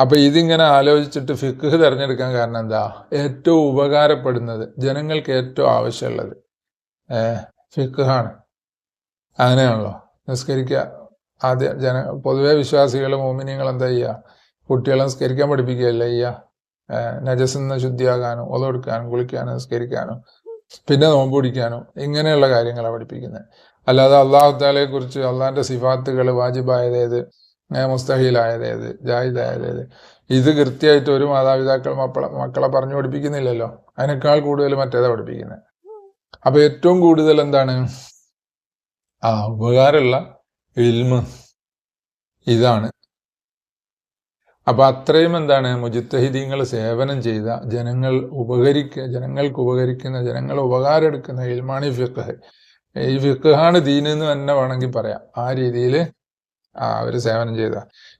അപ്പൊ ഇതിങ്ങനെ ആലോചിച്ചിട്ട് ഫിഖ് തിരഞ്ഞെടുക്കാൻ കാരണം എന്താ? ഏറ്റവും ഉപകാരപ്പെടുന്നത് ജനങ്ങൾക്ക് ഏറ്റവും ആവശ്യമുള്ളത് ഫിഖാണ് അങ്ങനെയാണല്ലോ. നിസ്കരിക്കുക. ആദ്യ ജന പൊതുവെ വിശ്വാസികൾ മോമിനിയങ്ങൾ എന്താ ചെയ്യുക? കുട്ടികളെ നിസ്കരിക്കാൻ പഠിപ്പിക്കുകയല്ല ചെയ്യുക? നജസിൽ നിന്ന് ശുദ്ധിയാകാനും ഒതെടുക്കാനും കുളിക്കാനും നിസ്കരിക്കാനും പിന്നെ നോമ്പ് പിടിക്കാനും ഇങ്ങനെയുള്ള കാര്യങ്ങളാണ് പഠിപ്പിക്കുന്നത്. അല്ലാതെ അള്ളാഹു താലയെ കുറിച്ച് അള്ളാഹിന്റെ സിഫാത്തുകൾ വാജിബായതേത് മുസ്തഹീലായതേത് ജാഹിദായതേത് ഇത് കൃത്യമായിട്ട് ഒരു മാതാപിതാക്കൾ മക്കളെ മക്കളെ പറഞ്ഞു പഠിപ്പിക്കുന്നില്ലല്ലോ. അതിനേക്കാൾ കൂടുതൽ മറ്റേതാ പഠിപ്പിക്കുന്നത്. അപ്പൊ ഏറ്റവും കൂടുതൽ എന്താണ്? ആ ഉപകാരമുള്ള ഇൽമ് ഇതാണ്. അപ്പൊ അത്രയും എന്താണ് മുജിത്തഹിദീങ്ങൾ സേവനം ചെയ്ത ജനങ്ങൾ ഉപകരിക്ക ജനങ്ങൾക്ക് ഉപകരിക്കുന്ന ജനങ്ങൾ ഉപകാരം എടുക്കുന്ന ഇൽമാണ് ഈ ഫിഖ്. ഈ ഫിഖാണ് ദീൻ എന്ന് തന്നെ വേണമെങ്കിൽ പറയാം. ആ രീതിയിൽ ആ അവർ സേവനം ചെയ്ത.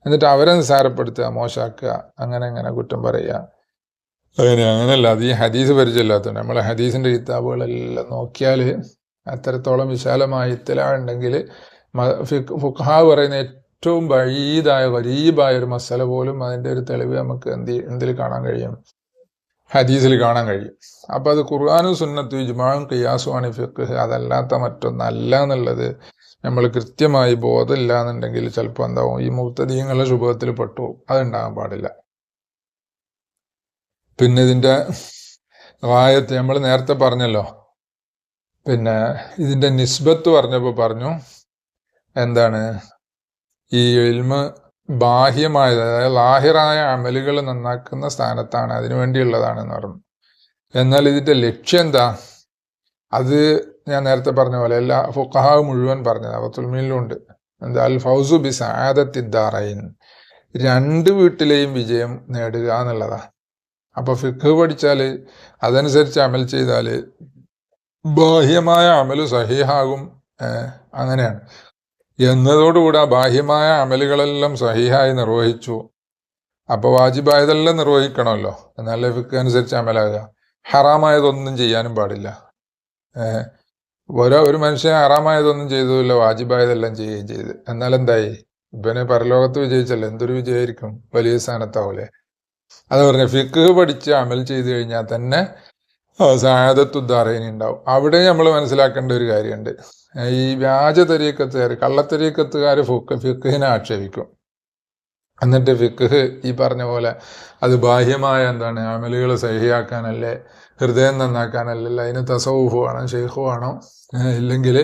എന്നിട്ട് അവരെ നിസ്സാരപ്പെടുത്തുക മോശാക്കുക അങ്ങനെ അങ്ങനെ കുറ്റം പറയുക. അങ്ങനെ അങ്ങനെയല്ല. അത് ഈ ഹദീസ് പരിചയമില്ലാത്തതുകൊണ്ട്. നമ്മളെ ഹദീസിന്റെ കിതാബുകളെല്ലാം നോക്കിയാൽ അത്രത്തോളം വിശാലമായ ഇത്തലാ ഉണ്ടെങ്കിൽ ഫുഖാ പറയുന്ന ഏറ്റവും വഴീതായ വരീബായ ഒരു മസല പോലും അതിന്റെ ഒരു തെളിവ് നമുക്ക് എന്ത് എന്തിൽ കാണാൻ കഴിയും? ഹദീസിൽ കാണാൻ കഴിയും. അപ്പോൾ അത് ഖുർആാനും സുന്നത്തും ഇജ്മാവും ഖിയാസുമാണ് ഫിഖ്. അതല്ലാത്ത മറ്റൊന്നല്ല എന്നുള്ളത് നമ്മൾ കൃത്യമായി ബോധമില്ല എന്നുണ്ടെങ്കിൽ ചിലപ്പോൾ എന്താവും ഈ മുക്തദീയങ്ങളുടെ ശുഭത്തിൽ പെട്ടു അതുണ്ടാകാൻ പാടില്ല. പിന്നെ ഇതിന്റെ വായത്ത് നമ്മൾ നേരത്തെ പറഞ്ഞല്ലോ. പിന്നെ ഇതിന്റെ നിസ്ബത്ത് പറഞ്ഞപ്പോൾ പറഞ്ഞു എന്താണ്? ഈ ഇൽമ് ബാഹ്യമായത് അതായത് ലാഹിറായ അമലുകൾ നന്നാക്കുന്ന സ്ഥാനത്താണ് അതിനു വേണ്ടിയുള്ളതാണെന്ന് പറഞ്ഞു. എന്നാൽ ഇതിന്റെ ലക്ഷ്യം എന്താ? അത് ഞാൻ നേരത്തെ പറഞ്ഞ പോലെ എല്ലാ ഫുക്കഹാവ് മുഴുവൻ പറഞ്ഞത് അവത്തുൽമീനിലുണ്ട് എന്താ? അൽ ഫൗസു ബി സാദത്തിദ്ദാറൈൻ രണ്ട് വീട്ടിലെയും വിജയം നേടുക എന്നുള്ളതാണ് അപ്പോൾ ഫിഖ് പഠിച്ചാൽ അതനുസരിച്ച് അമൽ ചെയ്താൽ ബാഹ്യമായ അമൽ സഹിഹാകും. അങ്ങനെയാണ്. എന്നതോടുകൂടി ആ ബാഹ്യമായ അമലുകളെല്ലാം സഹിഹായി നിർവഹിച്ചു. അപ്പൊ വാജിബായതെല്ലാം നിർവഹിക്കണമല്ലോ. എന്നാലേ ഫിക്ക് അനുസരിച്ച് അമലാകുക. ഹറാമായതൊന്നും ചെയ്യാനും പാടില്ല. ഓരോ ഒരു മനുഷ്യൻ ഹറാമായതൊന്നും ചെയ്തതില്ല വാജിബായതെല്ലാം ചെയ്യുകയും ചെയ്ത്. എന്നാൽ എന്തായി? ഇവനെ പരലോകത്ത് വിജയിച്ചല്ലോ? എന്തൊരു വിജയമായിരിക്കും? വലിയ സ്ഥാനത്താവൂലേ? അത് പറഞ്ഞ ഫിക്ക് പഠിച്ച് അമൽ ചെയ്തു കഴിഞ്ഞാൽ തന്നെ സാധത്തുദ്ധാറയിനി ഉണ്ടാവും അവിടെ നമ്മൾ മനസ്സിലാക്കേണ്ട ഒരു കാര്യമുണ്ട് ഈ വ്യാജ തെരീക്കത്തുകാർ കള്ളത്തെരീക്കത്തുകാർ ഫുക്ക് ഫിക്കഹിനെ ആക്ഷേപിക്കും. എന്നിട്ട് ഫിക്കഹ് ഈ പറഞ്ഞ പോലെ അത് ബാഹ്യമായ എന്താണ് അമലുകൾ സഹിയാക്കാനല്ലേ ഹൃദയം നന്നാക്കാനല്ലല്ല അതിന് തസവുഫ് വേണം ഷെയ്ഖ് വേണം ഇല്ലെങ്കിൽ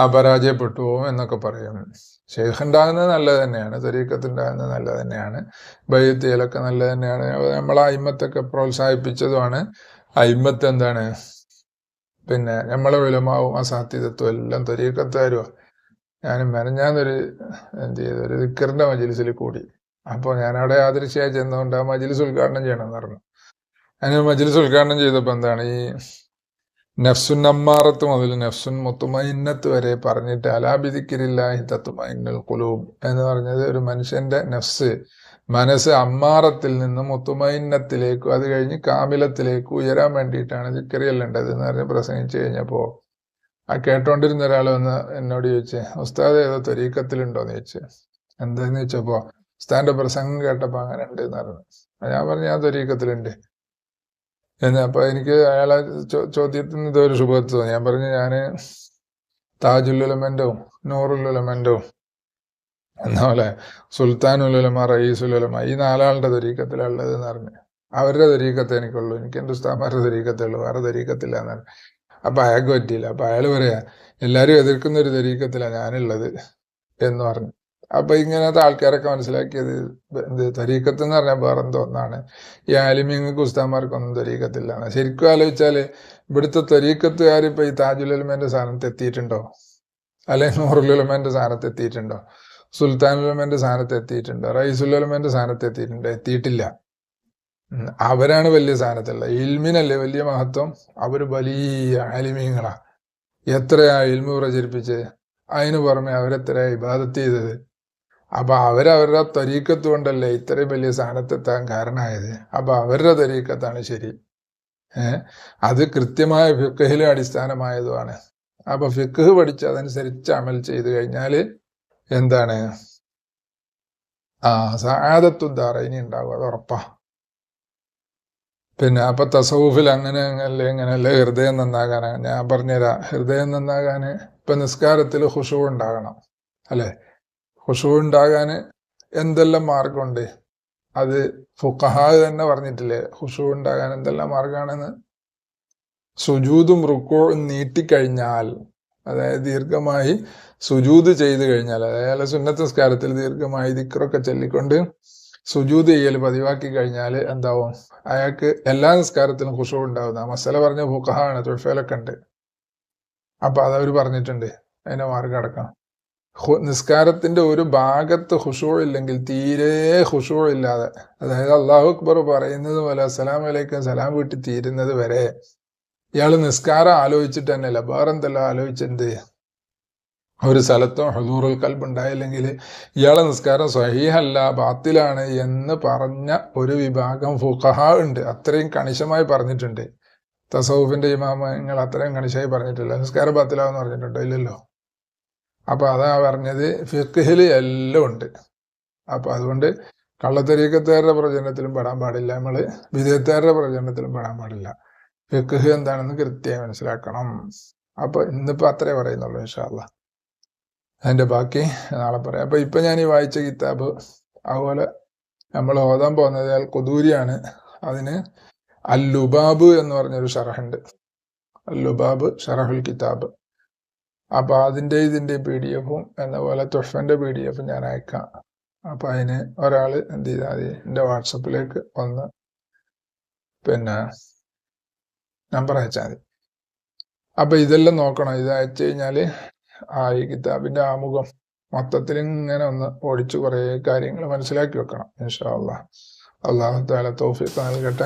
ആ പരാജയപ്പെട്ടു എന്നൊക്കെ പറയും ഷെയ്ഖ് ഉണ്ടാകുന്നത് നല്ലത് തന്നെയാണ് തെരീക്കത്തുണ്ടാകുന്നത് നല്ലത് തന്നെയാണ് ബൈത്തിയിലൊക്കെ നല്ലത് തന്നെയാണ്. നമ്മൾ അയിമത്തൊക്കെ പ്രോത്സാഹിപ്പിച്ചതുമാണ് അയിമത്ത് എന്താണ് പിന്നെ നമ്മളെ വിലമാവും ആ സാധ്യതത്വം എല്ലാം തെരീക്കത്താരുമാണ് ഞാൻ മെനഞ്ഞാന്നൊരു എന്ത് ചെയ്തു ഒരു ദിക്കറിന്റെ മജിലിസിൽ കൂടി. അപ്പോൾ ഞാൻ അവിടെ ആദർശയായി ചെന്നുകൊണ്ട് ആ മജിലിസ് ഉദ്ഘാടനം ചെയ്യണമെന്ന് പറഞ്ഞു ഞാൻ മജിലിസ് ഉദ്ഘാടനം ചെയ്തപ്പോൾ എന്താണ് ഈ നഫ്സുൻ അമ്മാറത്ത് മുതൽ നഫ്സുൻ മുത്തുമൈന്നത്ത് വരെ പറഞ്ഞിട്ട് അലാബിദിക്കിരില്ലാഹി തത്തുമൈന്നൽ കുലൂബ് എന്ന് പറഞ്ഞത് ഒരു മനുഷ്യന്റെ നഫ്സ് മനസ്സ് അമ്മാറത്തിൽ നിന്ന് മുത്തുമൈന്നത്തിലേക്കും അത് കഴിഞ്ഞ് കാമിലത്തിലേക്ക് ഉയരാൻ വേണ്ടിയിട്ടാണ് ദിക്കറിയല്ലേണ്ടത് എന്ന് പറഞ്ഞ് പ്രസംഗിച്ചു കഴിഞ്ഞപ്പോൾ ആ കേട്ടോണ്ടിരുന്ന ഒരാൾ വന്ന് എന്നോട് ചോദിച്ചേ ഉസ്താദ് ഏതോ ത്വരീക്കത്തിലുണ്ടോന്ന് ചോദിച്ചു. എന്താന്ന്? ചോദിച്ചപ്പോൾ ഉസ്താദിന്റെ പ്രസംഗം കേട്ടപ്പോ അങ്ങനെ ഉണ്ട് എന്ന് പറഞ്ഞു. ഞാൻ പറഞ്ഞു ഞാൻ തൊരീക്കത്തിലുണ്ട് എന്ന്. അപ്പൊ എനിക്ക് അയാളെ ചോദ്യത്തിന് ഇതൊരു ശുഭത്വം. ഞാൻ പറഞ്ഞു ഞാൻ താജുല്ലുലമന്റെവും നൂറുല്ലുലമന്റെവും എന്ന പോലെ സുൽത്താനുലുലമ റയീസുലുലമ ഈ നാലാളുടെ ത്വരീക്കത്തിലുള്ളത് എന്ന് പറഞ്ഞു. അവരുടെ ത്വരീക്കത്തെ എനിക്കുള്ളൂ. എനിക്ക് എന്റെ ഉസ്താമാരുടെ ത്വരീക്കത്തേ ഉള്ളൂ വേറെ ത്വരീക്കത്തില്ല എന്ന് പറഞ്ഞു അപ്പം അയാൾക്ക് പറ്റിയില്ല. അപ്പം അയാൾ പറയാ എല്ലാവരും എതിർക്കുന്ന ഒരു തരീക്കത്തിലാണ് ഞാനുള്ളത് എന്ന് പറഞ്ഞു. അപ്പൊ ഇങ്ങനത്തെ ആൾക്കാരൊക്കെ മനസ്സിലാക്കിയത് എന്ത്? തരീക്കത്ത് എന്ന് പറഞ്ഞാൽ വേറെ എന്തോ ഒന്നാണ്. ഈ ആലിമ്യങ്ങൾക്ക് ഉസ്താമാർക്കൊന്നും തരീക്കത്തില്ല ശരിക്കും ആലോചിച്ചാൽ ഇവിടുത്തെ തരീക്കത്തുകാർ ഇപ്പൊ ഈ താജുലുലമന്റെ സ്ഥാനത്ത് എത്തിയിട്ടുണ്ടോ? അല്ലെങ്കിൽ നൂറുലുലമന്റെ സ്ഥാനത്ത് എത്തിയിട്ടുണ്ടോ? സുൽത്താനുലമന്റെ സ്ഥാനത്ത് റൈസുൽ റൈസുലുലമന്റെ സ്ഥാനത്ത് എത്തിയിട്ടുണ്ട്. എത്തിയിട്ടില്ല. അവരാണ് വലിയ സ്ഥാനത്തുള്ളത്. ഇൽമിനല്ലേ വലിയ മഹത്വം? അവർ വലിയ അലിമീങ്ങളാണ് എത്രയാ ഇൽമു പ്രചരിപ്പിച്ച് അതിന് പുറമെ അവരെത്ര ഇബാദത്ത് ചെയ്തത്? അപ്പൊ അവരവരുടെ തരീക്കത്ത് കൊണ്ടല്ലേ ഇത്രയും വലിയ സ്ഥാനത്തെത്താൻ കാരണമായത്? അപ്പൊ അവരുടെ തരീക്കത്താണ് ശരി. അത് കൃത്യമായ ഫിക്കഹിലെ അടിസ്ഥാനമായതുമാണ്. അപ്പൊ ഫിക്കഹ് പഠിച്ച് അതനുസരിച്ച് അമൽ ചെയ്തു കഴിഞ്ഞാൽ എന്താണ്? ആ സാദത്തുദ്ദാറ ഇനി ഉണ്ടാവും അത് ഉറപ്പാ. പിന്നെ അപ്പൊ തസൗഫിൽ അങ്ങനെ അല്ലേ ഇങ്ങനെയല്ലേ ഹൃദയം നന്നാകാനാണ് ഞാൻ പറഞ്ഞുതരാം. ഹൃദയം നന്നാകാന് ഇപ്പൊ നിസ്കാരത്തിൽ ഹുഷു ഉണ്ടാകണം അല്ലെ? ഹുഷു ഉണ്ടാകാന് എന്തെല്ലാം മാർഗമുണ്ട് അത് ഫുഖഹാ തന്നെ പറഞ്ഞിട്ടില്ലേ ഹുഷു ഉണ്ടാകാൻ എന്തെല്ലാം മാർഗമാണെന്ന് സുജൂതും റുക്കോ നീട്ടിക്കഴിഞ്ഞാൽ അതായത് ദീർഘമായി സുജൂത് ചെയ്തു കഴിഞ്ഞാൽ അതായത് സുന്നത്ത് നിസ്കാരത്തിൽ ദീർഘമായി ദിക്റൊക്കെ ചൊല്ലിക്കൊണ്ട് സുജൂത് ചെയ്യൽ പതിവാക്കി കഴിഞ്ഞാൽ എന്താവും? അയാൾക്ക് എല്ലാ നിസ്കാരത്തിലും കുഷവും ഉണ്ടാവുന്ന മസല പറഞ്ഞ ഫുഖഹാണ് തുഴഫേലൊക്കെ ഉണ്ട്. അപ്പൊ അതവർ പറഞ്ഞിട്ടുണ്ട് അതിനെ മാർഗം കടക്കണം നിസ്കാരത്തിന്റെ ഒരു ഭാഗത്ത് ഹുഷൂ ഇല്ലെങ്കിൽ തീരെ ഹുഷൂ ഇല്ലാതെ അതായത് അള്ളാഹു അക്ബർ പറയുന്നത് പോലെ അസ്സലാം വലൈക്കും സലാം വീട്ടി തീരുന്നത് വരെ ഇയാൾ നിസ്കാരം ആലോചിച്ചിട്ട് തന്നെയല്ല വേറെന്തെല്ലാം ആലോചിച്ചെന്ത് ഒരു സ്ഥലത്തും ഹുദൂറുൽ കൽബ് ഉണ്ടായില്ലെങ്കിൽ ഇയാളെ നിസ്കാരം സ്വഹീഹല്ല ബാത്തിലാണ് എന്ന് പറഞ്ഞ ഒരു വിഭാഗം ഫുഖഹ ഉണ്ട്. അത്രയും കണിശമായി പറഞ്ഞിട്ടുണ്ട്. തസൗഫിന്റെ ഇമാമങ്ങൾ അത്രയും കണിശമായി പറഞ്ഞിട്ടില്ല. നിസ്കാരം ബാത്തിലാവെന്ന് പറഞ്ഞിട്ടുണ്ടോ? ഇല്ലല്ലോ. അപ്പൊ അതാ പറഞ്ഞത് ഫിഖിൽ എല്ലാം ഉണ്ട്. അപ്പൊ അതുകൊണ്ട് കള്ളത്തരീക്കത്തുകാരുടെ പ്രചരണത്തിലും പെടാൻ പാടില്ല. നമ്മൾ വിദേഹത്തുകാരുടെ പ്രചരണത്തിലും പെടാൻ പാടില്ല. ഫിഖ് എന്താണെന്ന് കൃത്യമായി മനസ്സിലാക്കണം. അപ്പോൾ ഇന്നിപ്പോ അത്രേ പറയുന്നുള്ളൂ ഇൻഷാല്ല അതിന്റെ ബാക്കി നാളെ പറയാം. അപ്പോൾ ഇപ്പൊ ഞാൻ ഈ വായിച്ച കിതാബ് അതുപോലെ നമ്മൾ ഓതാൻ പോകുന്നത് അൽ കുദൂരിയാണ്. അതിന് അൽ എന്ന് പറഞ്ഞൊരു ഷറഹുണ്ട് അൽ ഷറഹുൽ കിതാബ്. അപ്പൊ അതിന്റെ ഇതിന്റെ പി ഡി എഫും എന്ന പോലെ തുഫന്റെ പി ഡി എഫും ഞാൻ അയക്കാം. അപ്പോൾ അതിന് ഒരാൾ എന്ത് ചെയ്താൽ മതി? എന്റെ വാട്സപ്പിലേക്ക് ഒന്ന് പിന്നെ നമ്പർ അയച്ചാൽ മതി. അപ്പൊ ഇതെല്ലാം നോക്കണം. ഇത് അയച്ചു കഴിഞ്ഞാൽ ആ ഈ കിതാബിന്റെ ആമുഖം മൊത്തത്തിൽ ഇങ്ങനെ ഒന്ന് ഓടിച്ച് കുറെ കാര്യങ്ങൾ മനസ്സിലാക്കി വെക്കണം ഇൻഷാ അള്ളാഹ് അള്ളാഹു താല തോഫിക്ക് നൽകട്ടെ.